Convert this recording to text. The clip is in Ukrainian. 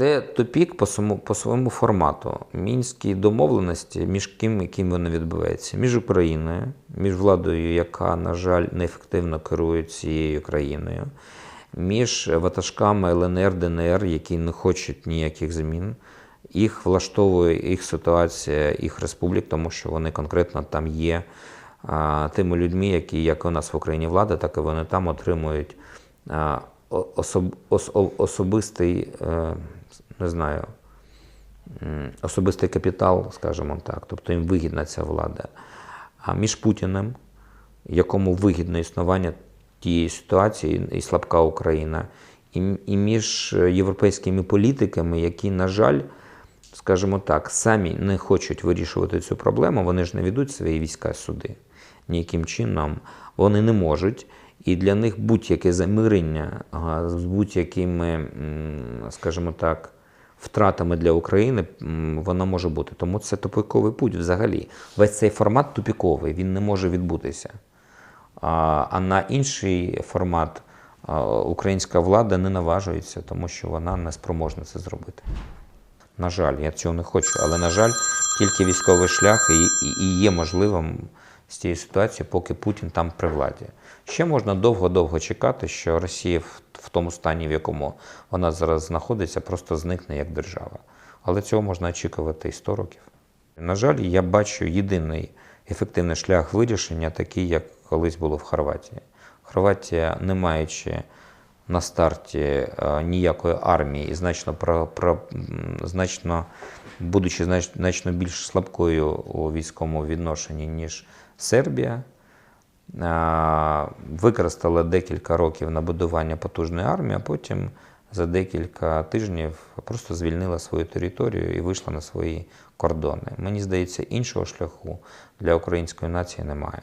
Це тупік по своєму, по своєму формату. Мінські домовленості, між ким і ким вони відбуваються? Між Україною, між владою, яка, на жаль, неефективно керує цією країною, між ватажками ЛНР, ДНР, які не хочуть ніяких змін. Їх влаштовує їх ситуація, їх республік, тому що вони конкретно там є а, тими людьми, які як у нас в Україні влада, так і вони там отримують а, особ, ос- особистий, е, не знаю, особистий капітал, скажімо так, тобто їм вигідна ця влада. А між Путіним, якому вигідно існування тієї ситуації і слабка Україна, і, і між європейськими політиками, які, на жаль, скажімо так, самі не хочуть вирішувати цю проблему, вони ж не ведуть свої війська суди ніяким чином. Вони не можуть. І для них будь-яке замирення з будь-якими, скажімо так, втратами для України воно може бути. Тому це тупиковий путь взагалі. Весь цей формат тупіковий, він не може відбутися. А, на інший формат українська влада не наважується, тому що вона не спроможна це зробити. На жаль, я цього не хочу, але на жаль, тільки військовий шлях і, і, і є можливим з цієї ситуації, поки Путін там при владі. Ще можна довго-довго чекати, що Росія в, тому стані, в якому вона зараз знаходиться, просто зникне як держава. Але цього можна очікувати і 100 років. На жаль, я бачу єдиний ефективний шлях вирішення, такий, як колись було в Хорватії. Хорватія, не маючи на старті е, ніякої армії і значно про, про значно будучи значно більш слабкою у військовому відношенні, ніж Сербія, е, використала декілька років на будування потужної армії, а потім за декілька тижнів просто звільнила свою територію і вийшла на свої кордони. Мені здається, іншого шляху для української нації немає.